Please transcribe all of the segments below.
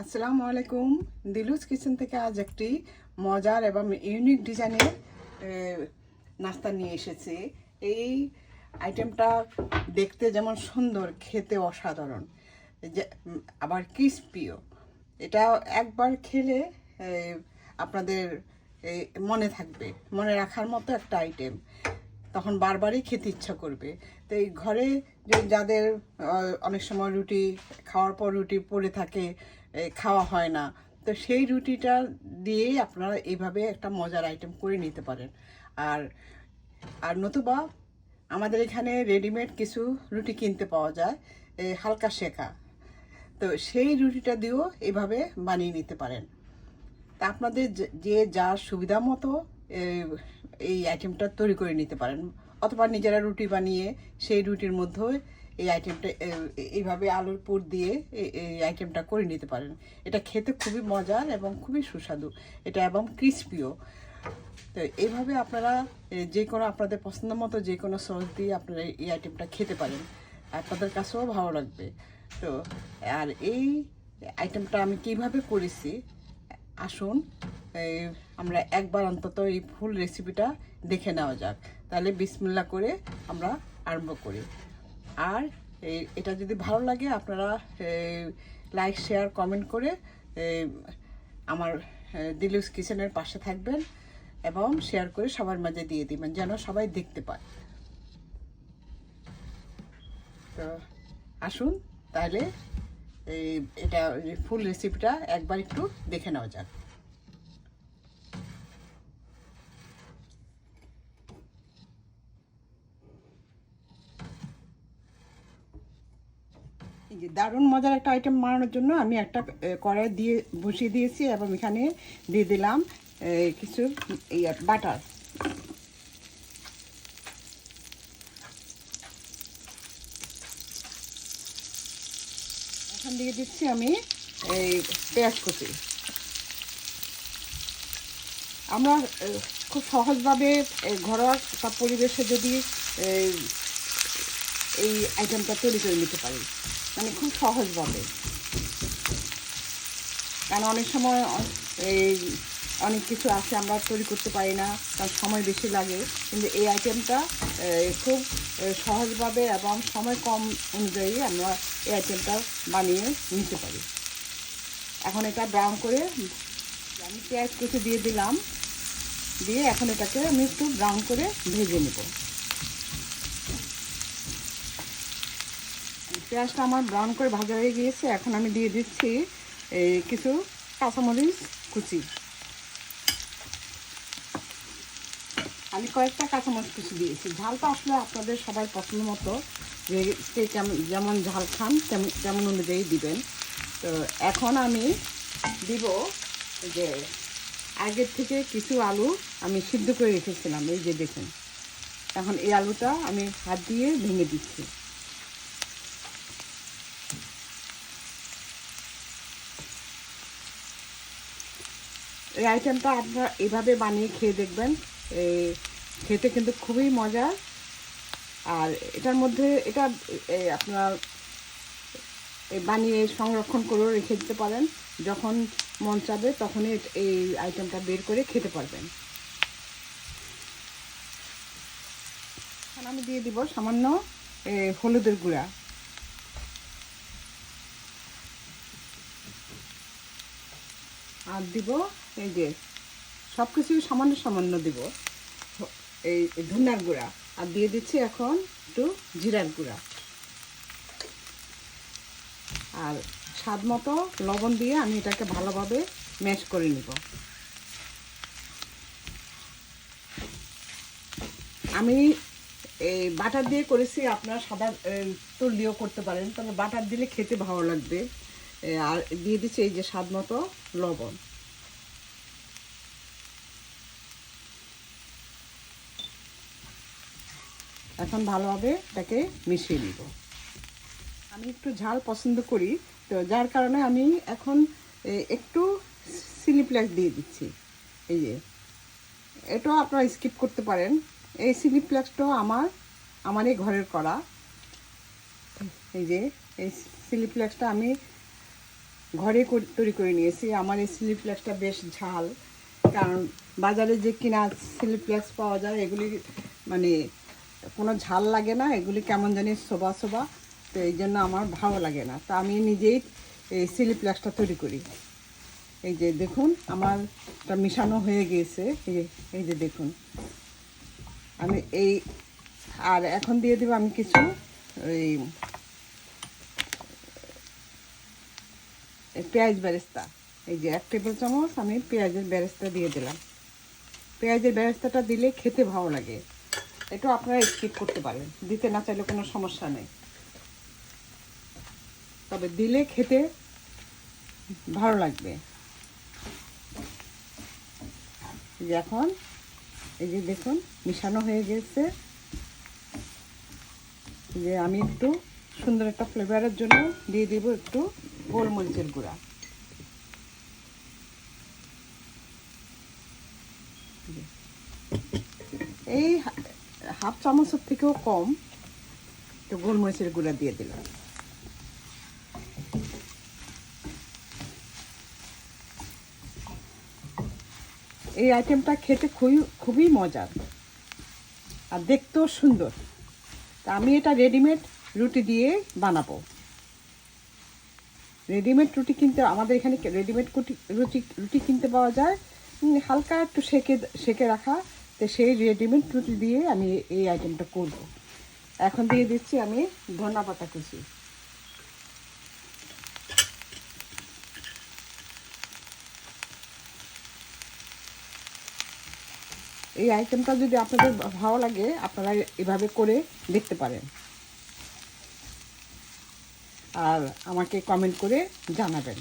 আসসালামু আলাইকুম। দিলুস কিচেন থেকে আজ একটি মজার এবং ইউনিক ডিজাইনের নাস্তা নিয়ে এসেছি। এই আইটেমটা দেখতে যেমন সুন্দর, খেতে অসাধারণ। আবার ক্রিস্পিও। এটা একবার খেলে আপনাদের মনে থাকবে, মনে রাখার মতো একটা আইটেম। তখন বারবারই খেতে ইচ্ছা করবে। তো এই ঘরে যে যাদের অনেক সময় রুটি খাওয়ার পর রুটি পড়ে থাকে খাওয়া হয় না। তো সেই রুটিটা দিয়েই আপনারা এইভাবে একটা মজার আইটেম করে নিতে পারেন। আর আর নতুবা আমাদের এখানে রেডিমেড কিছু রুটি কিনতে পাওয়া যায় হালকা শেখা। তো সেই রুটিটা দিয়েও এভাবে বানিয়ে নিতে পারেন। তা আপনাদের যে- যে যার সুবিধা মতো এই আইটেমটা তৈরি করে নিতে পারেন। অথবা নিজেরা রুটি বানিয়ে সেই রুটির মধ্যে এই আইটেমটা এইভাবে আলুর পুর দিয়ে এই আইটেমটা করে নিতে পারেন। এটা খেতে খুবই মজার এবং খুবই সুস্বাদু। এটা এবং ক্রিস্পিও তো এইভাবে আপনারা যে কোনো আপনাদের পছন্দ মতো যে কোনো সস দিয়ে আপনারা এই আইটেমটা খেতে পারেন। আপনাদের কাছেও ভালো লাগবে। তো, আর এই আইটেমটা আমি কীভাবে করেছি? আসুন আমরা একবার অন্তত এই ফুল রেসিপিটা দেখে নেওয়া যাক। তাহলে বিসমিল্লা করে আমরা আরম্ভ করি। আর এটা যদি ভালো লাগে, আপনারা লাইক শেয়ার কমেন্ট করে আমার দিলুস কিচেনের পাশে থাকবেন এবং শেয়ার করে সবার মাঝে দিয়ে দিবেন, যেন সবাই দেখতে পায়। তো আসুন, তাহলে এটা ফুল রেসিপিটা একবার একটু দেখে নেওয়া যাক। দারুণ মজার একটা আইটেম বানানোর জন্য আমি একটা কড়াই দিয়ে বসিয়ে দিয়েছি এবং এখানে দিয়ে দিলাম কিছু বাটার এখন দিয়ে দিচ্ছি আমি এই পেঁয়াজ কুচি। আমরা খুব সহজভাবে ঘরোয়া একটা পরিবেশে যদি এই আইটেমটা তৈরি করে নিতে পারি। মানে খুব সহজভাবে কারণ অনেক সময় এই অনেক কিছু আছে আমরা তৈরি করতে পারি না, কারণ সময় বেশি লাগে। কিন্তু এই আইটেমটা খুব সহজভাবে এবং সময় কম অনুযায়ী আমরা এই আইটেমটা বানিয়ে নিতে পারি। এখন এটা ব্রাউন করে আমি পেঁয়াজ কুচি দিয়ে দিলাম। দিয়ে এখন এটাকে আমি একটু ব্রাউন করে ভেজে নেব। পেঁয়াজটা আমার ব্রাউন করে ভাজা হয়ে গিয়েছে, এখন আমি দিয়ে দিচ্ছি এই কিছু কাঁচামরিচ কুচি। আমি কয়েকটা কাঁচামরিচ কুচি দিয়েছি। ঝালটা আসলে আপনাদের সবাই পছন্দ মতো। যে যেমন ঝাল খান তেমন অনুযায়ী দিবেন। তো এখন আমি দিব যে আগের থেকে কিছু আলু আমি সিদ্ধ করে রেখেছিলাম, এই যে দেখুন। এখন এই আলুটা আমি হাত দিয়ে ভেঙে দিচ্ছি। এই আইটেমটা আপনারা এভাবে বানিয়ে খেয়ে দেখবেন। খেতে কিন্তু খুবই মজার আর এটার মধ্যে এটা আপনার বানিয়ে সংরক্ষণ করেও রেখে দিতে পারেন। যখন মন চাবে তখনই এই আইটেমটা বের করে খেতে পারবেন। আমি দিয়ে দিব সামান্য হলুদের গুঁড়া। আর দিব এই যে সব কিছুই সামান্য সামান্য দিব। এই ধনিয়ার গুঁড়া। আর দিয়ে দিচ্ছি এখন একটু জিরার গুঁড়া। আর স্বাদ মতো লবণ দিয়ে আমি এটাকে ভালোভাবে ম্যাশ করে নিব। আমি এই বাটার দিয়ে করেছি, আপনারা সাদা তুল দিয়েও করতে পারেন। তবে বাটার দিলে খেতে ভালো লাগবে। আর দিয়ে দিচ্ছি এই যে স্বাদ মতো লবণ। এখন ভালোভাবে এটাকে মিশিয়ে নিব। আমি একটু ঝাল পছন্দ করি, তো যার কারণে আমি এখন একটু সিলিপ্লেক্স দিয়ে দিচ্ছি। এই যে, এটাও আপনারা স্কিপ করতে পারেন। এই সিলিপ্লেক্সটাও আমার, আমারই ঘরের করা এই যে, এই সিলিপ্লেক্সটা আমি ঘরে তৈরি করে নিয়েছি। আমার এই স্লিপলেক্সটা বেশ ঝাল, কারণ বাজারে যে কিনা স্লিপলেক্স পাওয়া যায়, এগুলি মানে কোনো ঝাল লাগে না, এগুলি কেমন জানি শোভা শোভা, তো এই জন্য আমার ভালো লাগে না। তা আমি নিজেই এই স্লিপলেক্সটা তৈরি করি। এই যে দেখুন, আমার মিশানো হয়ে গিয়েছে। এই যে এই যে দেখুন। আমি এই, আর এখন দিয়ে দেবো আমি কিছু এই পেঁয়াজ বেরেস্তা। এই যে এক টেবিল চামচ আমি পেঁয়াজের বেরেস্তা দিয়ে দিলাম। পেঁয়াজের বেরেস্তাটা দিলে খেতে ভালো লাগে। এটা আপনারা স্কিপ করতে পারেন। দিতে না চাইলে কোনো সমস্যা নেই। তবে দিলে খেতে ভালো লাগবে। এখন, এই যে দেখুন, মিশানো হয়ে গেছে। যে আমি একটু সুন্দর একটা ফ্লেভারের জন্য দিয়ে দিব একটু গোলমরিচের গুঁড়া। এই হাফ চামচের থেকেও কম। একটু গোলমরিচের গুঁড়া দিয়ে দিলাম। এই আইটেমটা খেতে খুবই খুবই মজার আর দেখতেও সুন্দর। তা আমি এটা রেডিমেড রুটি দিয়ে বানাবো। রেডিমেড রুটি কিনতে, আমাদের এখানে রেডিমেড রুটি রুটি কিনতে পাওয়া যায়। হালকা একটু সেকে সেকে রাখা তো সেই রেডিমেড রুটি দিয়ে আমি এই আইটেমটা করব। এখন দিয়ে দিচ্ছি আমি ধনা পাতা কুচি। এই আইটেমটা যদি আপনাদের ভালো লাগে, আপনারা এভাবে করে দেখতে পারেন। আর আমাকে কমেন্ট করে জানাবেন।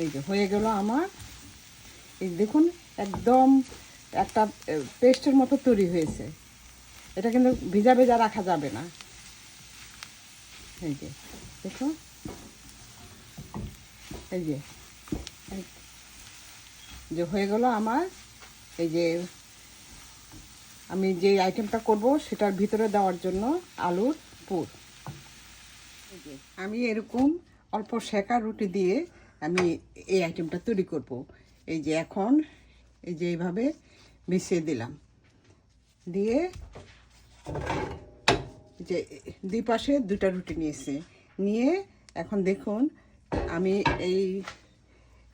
এই যে হয়ে গেল আমার দেখুন, একদম একটা পেস্টের মতো তৈরি হয়েছে। এটা কিন্তু ভিজা ভেজা রাখা যাবে না। এই যে দেখুন এই যে যে হয়ে গেল আমার, এই যে আমি যে আইটেমটা করব সেটার ভিতরে দেওয়ার জন্য আলুর পুর। আমি এরকম অল্প শেখা রুটি দিয়ে আমি এই আইটেমটা তৈরি করব। এই যে এখন এই যে এইভাবে মিশিয়ে দিলাম। দিয়ে যে দুই পাশে দুটা রুটি নিয়েছি। নিয়ে এখন দেখুন, আমি এই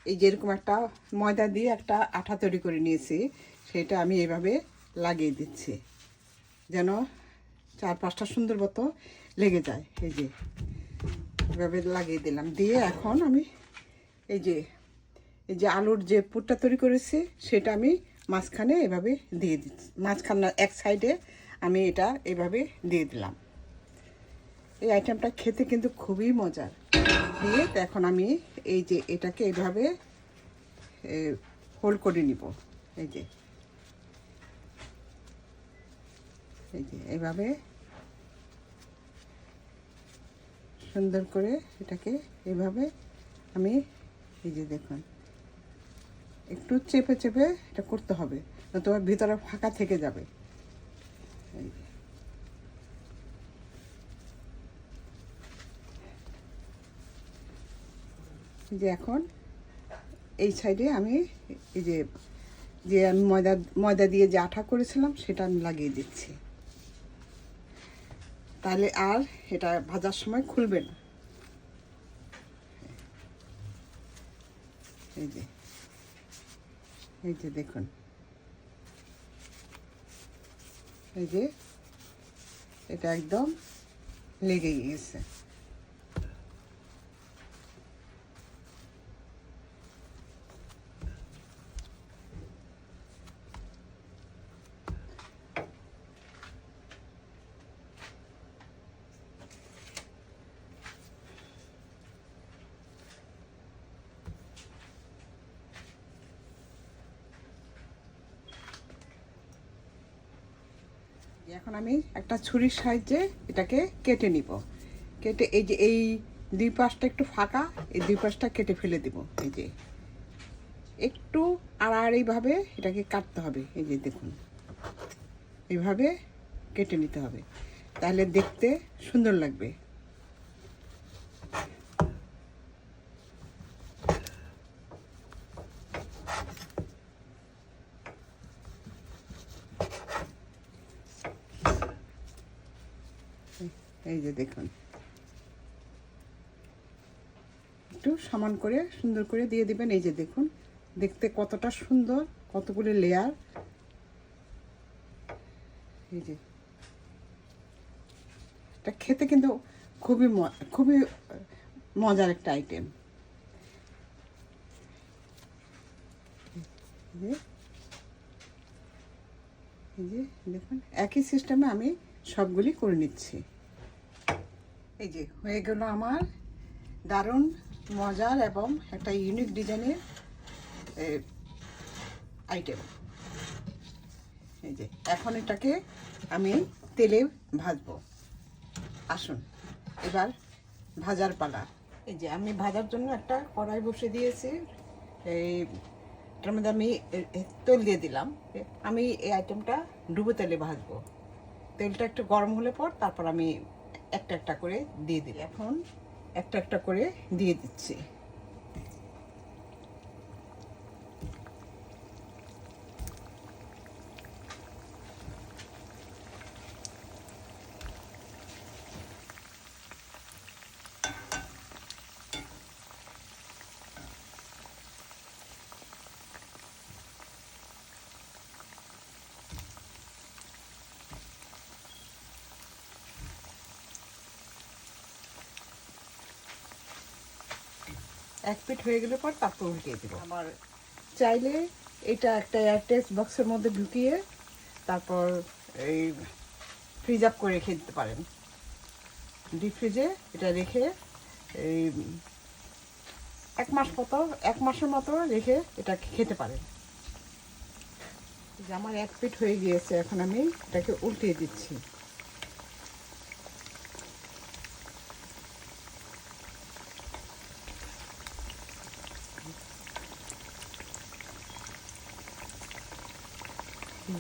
এই যেরকম একটা ময়দা দিয়ে একটা আঠা তৈরি করে নিয়েছি, সেটা আমি এভাবে লাগিয়ে দিচ্ছি। যেন চার পাঁচটা সুন্দর মতো লেগে যায়। এই যে এভাবে লাগিয়ে দিলাম। দিয়ে এখন আমি এই যে এই যে আলুর যে পুরটা তৈরি করেছি, সেটা আমি মাঝখানে এভাবে দিয়ে দিচ্ছি। মাঝখান এক সাইডে আমি এটা এভাবে দিয়ে দিলাম। এই আইটেমটা খেতে কিন্তু খুবই মজার। দিয়ে এখন আমি এই যে এটাকে এইভাবে হোল্ড করে নিব। এই যে। এই যে এভাবে সুন্দর করে এটাকে এভাবে আমি, এই যে দেখুন। একটু চেপে চেপে এটা করতে হবে নতুবা ভিতরে ফাঁকা থেকে যাবে। যে এখন এই সাইডে আমি এই যে যে আমি ময়দা ময়দা দিয়ে যে আঠা করেছিলাম সেটা আমি লাগিয়ে দিচ্ছি। তাহলে আর এটা ভাজার সময় খুলবে না। এই যে। এই যে দেখুন। এই যে এটা একদম লেগে গিয়েছে। এখন আমি একটা ছুরির সাহায্যে এটাকে কেটে নিব। কেটে এই যে, এই দুই পাশটা একটু ফাঁকা, এই দুই পাশটা কেটে ফেলে দিব, এই যে। একটু আড়াআড়িভাবে এটাকে কাটতে হবে, এই যে দেখুন। এইভাবে কেটে নিতে হবে। তাহলে দেখতে সুন্দর লাগবে এই যে দেখুন একটু সমান করে, সুন্দর করে দিয়ে দিবেন। এই যে দেখুন, দেখতে কতটা সুন্দর, কতগুলো লেয়ার এই যে। এটা খেতে কিন্তু খুবই খুবই মজার একটা আইটেম এই যে। দেখুন, একই সিস্টেমে আমি সবগুলি করে নিচ্ছি। এই যে, হয়ে গেল আমার দারুণ মজার এবং একটা ইউনিক ডিজাইনের আইটেম এই যে, এখন এটাকে আমি তেলে ভাজবো। আসুন, এবার ভাজার পালা। এই যে, আমি ভাজার জন্য একটা কড়াই বসে দিয়েছি। এই, এটার মধ্যে আমি তেল দিয়ে দিলাম। আমি এই আইটেমটা ডুবো তেলে ভাজবো। তেলটা একটু গরম হলে পর তারপর আমি একটা একটা করে দিয়ে দিই এখন একটা একটা করে দিয়ে দিচ্ছি। এক পিঠ হয়ে গেলে পর তারপর উল্টিয়ে দেবো। আমার চাইলে এটা একটা এয়ারটেস বক্সের মধ্যে ঢুকিয়ে তারপর এই ফ্রিজ আপ করে রেখে দিতে পারেন। ডিপ ফ্রিজে এটা রেখে এই এক মাস মতো এক মাসের মতো রেখে এটা খেতে পারেন। যে আমার এক পিঠ হয়ে গিয়েছে এখন আমি এটাকে উল্টিয়ে দিচ্ছি।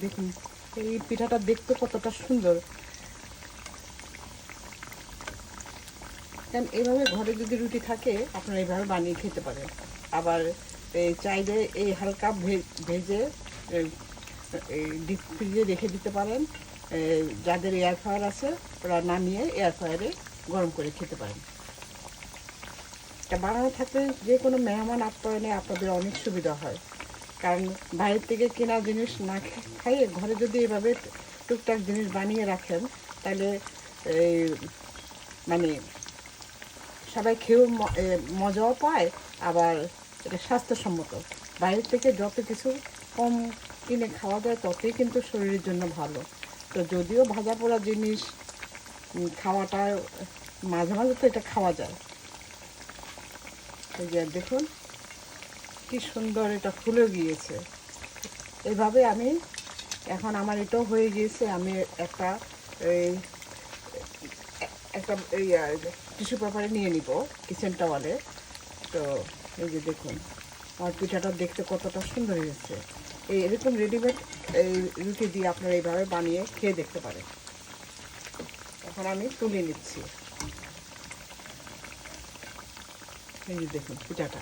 দেখুন, এই পিঠাটা দেখতে কতটা সুন্দর। কারণ এইভাবে ঘরে যদি রুটি থাকে, আপনারা এইভাবে বানিয়ে খেতে পারেন। আবার এই চাইলে এই হালকা ভেজে ডিপ ফ্রিজে রেখে দিতে পারেন। যাদের এয়ার ফ্রায়ার আছে, ওরা নামিয়ে এয়ার ফ্রায়ারে গরম করে খেতে পারেন। এটা বানানো থাকলে যে কোনো মেহমান আপ্যায়নে আপনাদের অনেক সুবিধা হয়। কারণ বাইরের থেকে কেনা জিনিস না খাইয়ে ঘরে যদি এভাবে টুকটাক জিনিস বানিয়ে রাখেন, তাহলে এই মানে সবাই খেয়েও মজাও পায়, আবার এটা স্বাস্থ্যসম্মত। বাইরের থেকে যত কিছু কম কিনে খাওয়া যায়, ততই কিন্তু শরীরের জন্য ভালো। তো যদিও ভাজা পোড়া জিনিস খাওয়াটা, মাঝে মাঝে তো এটা খাওয়া যায়। এই যে দেখুন। কি সুন্দর এটা ফুলে গিয়েছে। এইভাবে আমি এখন আমার এটাও হয়ে গিয়েছে, আমি একটা এই একটা এই টিস্যু পেপারে নিয়ে নিব, কিচেন টাওয়ালে। তো এই যে দেখুন, আমার পিঠাটা দেখতে কতটা সুন্দর হয়েছে। এই এরকম রেডিমেড এই রুটি দিয়ে আপনারা এইভাবে বানিয়ে খেয়ে দেখতে পারেন। এখন আমি তুলে নিচ্ছি। এই যে দেখুন, পিঠাটা।